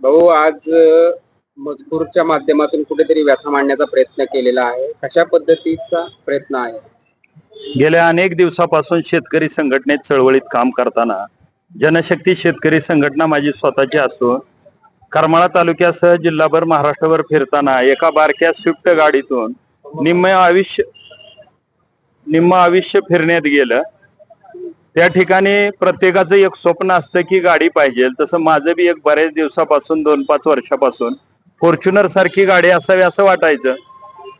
भाऊ आज मजकूरच्या माध्यमातून कुठेतरी व्यथा मांडण्याचा प्रयत्न केलेला आहे. कशा पद्धतीचा प्रयत्न आहे? गेल्या अनेक दिवसापासून शेतकरी संघटनेत चळवळीत काम करताना जनशक्ती शेतकरी संघटना माझी स्वतःची असून करमाळा तालुक्यासह जिल्हाभर महाराष्ट्रभर फिरताना एका बारक्या स्विफ्ट गाडीतून निम्म आयुष्य निम्म आयुष्य फिरण्यात गेलं. त्या ठिकाणी प्रत्येकाचं एक स्वप्न असतं की गाडी पाहिजे. तसं माझं बी एक बऱ्याच दिवसापासून दोन पाच वर्षापासून फॉर्च्युनर सारखी गाडी असावी असं वाटायचं.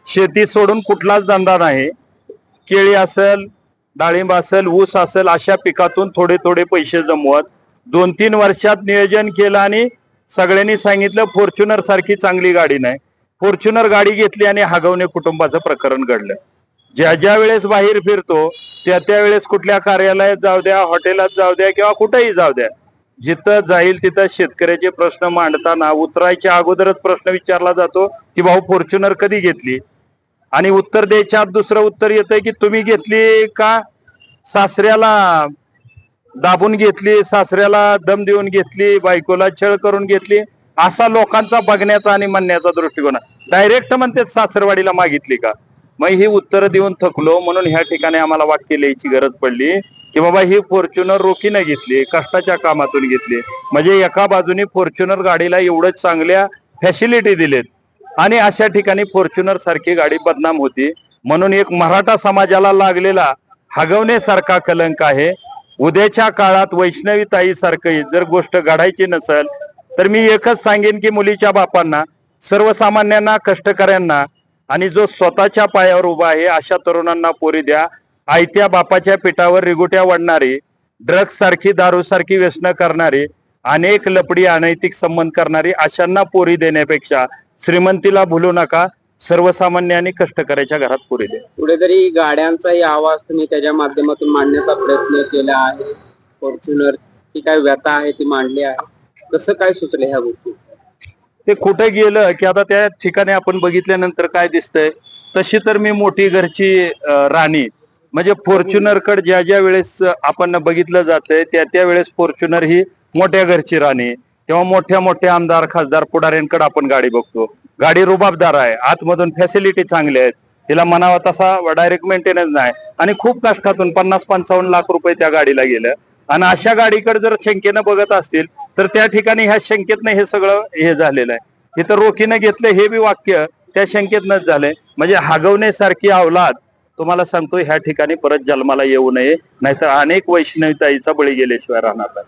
शेती सोडून कुठलाच धंदा नाही. केळी असेल डाळिंब असेल ऊस असेल अशा पिकातून थोडे थोडे पैसे जमवत दोन तीन वर्षात नियोजन केलं आणि सगळ्यांनी सांगितलं फॉर्च्युनर सारखी चांगली गाडी नाही. फॉर्च्युनर गाडी घेतली आणि हागवणे कुटुंबाचं प्रकरण घडलं. ज्या ज्या वेळेस बाहेर फिरतो त्या त्या वेळेस कुठल्या कार्यालयात जाऊ द्या हॉटेलात जाऊ द्या किंवा कुठेही जाऊ द्या जिथं जाईल तिथं शेतकऱ्याचे प्रश्न मांडताना उतरायच्या अगोदरच प्रश्न विचारला जातो की भाऊ फॉर्च्युनर कधी घेतली? आणि उत्तर द्यायच्या दुसरं उत्तर येतंय की तुम्ही घेतली का? सासऱ्याला दाबून घेतली सासऱ्याला दम देऊन घेतली बायकोला छळ करून घेतली असा लोकांचा बघण्याचा आणि म्हणण्याचा दृष्टिकोन. डायरेक्ट म्हणते सासरवाडीला मागितली का? मग ही उत्तर देऊन थकलो म्हणून ह्या ठिकाणी आम्हाला वाक्य लिहायची गरज पडली की बाबा ही फॉर्च्युनर रोखीनं घेतली कष्टाच्या कामातून घेतली. म्हणजे एका बाजूने फॉर्च्युनर गाडीला एवढं चांगल्या फॅसिलिटी दिलेत आणि अशा ठिकाणी फॉर्च्युनर सारखी गाडी बदनाम होती. म्हणून एक मराठा समाजाला लागलेला हगवण्यासारखा कलंक आहे. उद्याच्या काळात वैष्णवी ताई सारखी जर गोष्ट घडायची नसेल तर मी एकच सांगेन की मुलीच्या बापांना सर्वसामान्यांना कष्टकऱ्यांना आणि जो स्वतःच्या पायावर उभा आहे अशा तरुणांना पोरी द्या. आयत्या बापाच्या पिठावर रिगुट्या वाढणारी ड्रग्ज सारखी दारू सारखी व्यसन करणारी अनेक लपडी अनैतिक संबंध करणारी अशांना पोरी देण्यापेक्षा श्रीमंतीला भुलू नका. सर्वसामान्यांनी कष्ट कष्टकऱ्याच्या घरात पोरी दे कुठेतरी गाड्यांचाही आवाज तुम्ही त्याच्या माध्यमातून मांडण्याचा प्रयत्न केला आहे. फॉर्च्युनर ती काय व्यथा आहे ती मांडली आहे. कसं काय सुचलं ह्या गोष्टी ते कुठे गेलं की आता त्या ठिकाणी आपण बघितल्यानंतर काय दिसतंय? तशी तर मी मोठी घरची राणी. म्हणजे फॉर्च्युनरकडे ज्या ज्या वेळेस आपण बघितलं जातंय त्या त्या वेळेस फॉर्च्युनर ही मोठ्या घरची राणी. किंवा मोठ्या मोठ्या आमदार खासदार पुढाऱ्यांकडे आपण गाडी बघतो. गाडी रुबाबदार आहे. आतमधून फॅसिलिटी चांगल्या आहेत. तिला म्हणावा तसा डायरेक्ट मेंटेनन्स नाही. आणि खूप कष्टातून पन्नास पंचावन्न लाख रुपये त्या गाडीला गेलं. आणि अशा गाडीकडे जर शंकेनं बघत असतील तर त्या ठिकाणी ह्या शंकेतनं हे सगळं हे झालेलं आहे. इथं रोखीनं घेतलं हे बी वाक्य त्या शंकेतनंच झालंय. म्हणजे हागवण्यासारखी अवलाद तुम्हाला सांगतो ह्या ठिकाणी परत जन्माला येऊ नये नाहीतर अनेक वैष्णवताईचा बळी गेल्याशिवाय राहणार नाही.